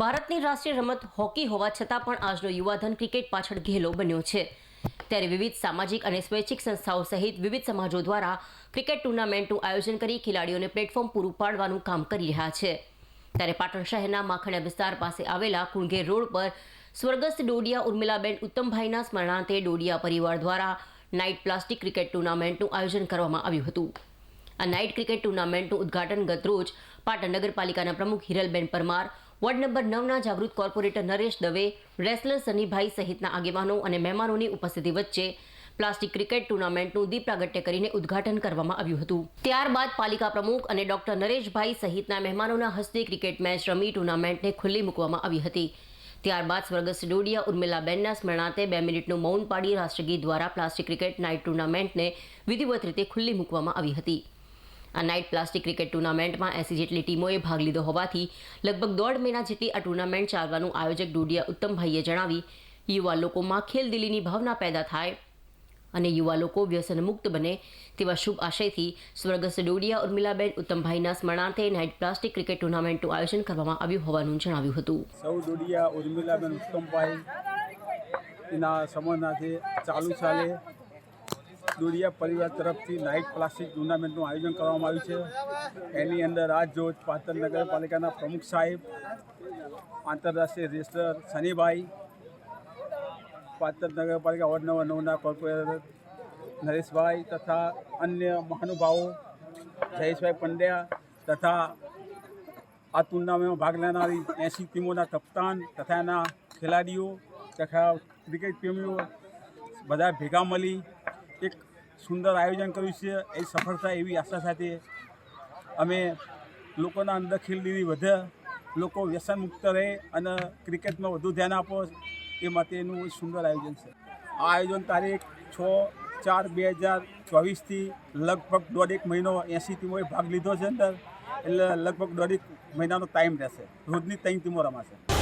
ભારતની રાષ્ટ્રીય રમત હોકી હોવા છતાં પણ આજનો યુવાધન ક્રિકેટ પાછળ ઘેલો બન્યો છે. ત્યારે વિવિધ સામાજિક અને સ્વૈચ્છિક સંસ્થાઓ સહિત વિવિધ સમાજો દ્વારા ક્રિકેટ ટુર્નામેન્ટનું આયોજન કરી ખેલાડીઓને પ્લેટફોર્મ પૂરું પાડવાનું કામ કરી રહ્યા છે. ત્યારે પાટણ શહેરના માખણિયા વિસ્તાર પાસે આવેલા કુણઘેર રોડ પર સ્વર્ગસ્થ ડોડિયા ઉર્મિલાબેન ઉત્તમભાઈના સ્મરણાર્થે ડોડિયા પરિવાર દ્વારા નાઇટ પ્લાસ્ટિક ક્રિકેટ ટુર્નામેન્ટનું આયોજન કરવામાં આવ્યું હતું. આ નાઇટ ક્રિકેટ ટુર્નામેન્ટનું ઉદ્ઘાટન ગતરોજ પાટણ નગરપાલિકાના પ્રમુખ હિરલબેન પરમાર વોર્ડ નંબર નવના જાગૃત કોર્પોરેટર નરેશ દવે, રેસલર સનીભાઈ સહિતના આગેવાનો અને મહેમાનોની ઉપસ્થિતિ વચ્ચે પ્લાસ્ટિક ક્રિકેટ ટુર્નામેન્ટનું દીપ પ્રાગટ્ય કરીને ઉદ્ઘાટન કરવામાં આવ્યું હતું. ત્યારબાદ પાલિકા પ્રમુખ અને ડોક્ટર નરેશભાઈ સહિતના મહેમાનોના હસ્તે ક્રિકેટ મેચ રમી ટુર્નામેન્ટને ખુલ્લી મૂકવામાં આવી હતી. ત્યારબાદ સ્વર્ગસ્થ ડોડિયા ઉર્મિલાબેનના સ્મરણાર્થે બે મિનિટનું મૌન પાડી રાષ્ટ્રગીત દ્વારા પ્લાસ્ટિક ક્રિકેટ નાઇટ ટુર્નામેન્ટને વિધિવત રીતે ખુલ્લી મૂકવામાં આવી હતી. આ નાઇટ પ્લાસ્ટિક ક્રિકેટ ટુર્નામેન્ટમાં એસી જેટલી ટીમોએ ભાગ લીધો હોવાથી લગભગ દોઢ મહિના જેટલી આ ટુર્નામેન્ટ ચાલવાનું આયોજક ડોડિયા ઉત્તમભાઈએ જણાવી, યુવા લોકોમાં ખેલદિલીની ભાવના પેદા થાય અને યુવા લોકો વ્યસન મુક્ત બને તેવા શુભ આશયથી સ્વર્ગસ્થ ડોડિયા ઉર્મિલાબેન ઉત્તમભાઈના સ્મરણાર્થે નાઇટ પ્લાસ્ટિક ક્રિકેટ ટુર્નામેન્ટનું આયોજન કરવામાં આવ્યું હોવાનું જણાવ્યું હતું. સૌ ડોડિયા, ઉર્મિલાબેન ઉત્તમભાઈ, એના સમયનાથી ચાલુ ચાલે દોડિયા પરિવાર તરફથી નાઇટ પ્લાસ્ટિક ટુર્નામેન્ટનું આયોજન કરવામાં આવ્યું છે. એની અંદર આજ રોજ પાટણ નગરપાલિકાના પ્રમુખ સાહેબ, આંતરરાષ્ટ્રીય રજિસ્ટર સનીભાઈ પાટણ નગરપાલિકા વોર્ડ નંબર નવના કોર્પોરેટર નરેશભાઈ તથા અન્ય મહાનુભાવો, જયેશભાઈ પંડ્યા તથા આ ટુર્નામેન્ટમાં ભાગ લેનારી એસી ટીમોના કપ્તાન તથા એના ખેલાડીઓ તથા ક્રિકેટ પ્રેમીઓ બધા ભેગા મળી એક સુંદર આયોજન કર્યું છે, એ સફળતા એવી આશા સાથે અમે લોકોના અંદર ખેલદીલી વધે, લોકો વ્યસન મુક્ત રહે અને ક્રિકેટમાં વધુ ધ્યાન આપો, એ માટેનું સુંદર આયોજન છે. આ આયોજન તારીખ છ ચાર બે હજાર ચોવીસથી લગભગ દોઢેક મહિનો એંસી ટીમોએ ભાગ લીધો છે અંદર, એટલે લગભગ દોઢેક મહિનાનો ટાઈમ રહેશે. રોજની ત્રણ ટીમો રમાશે.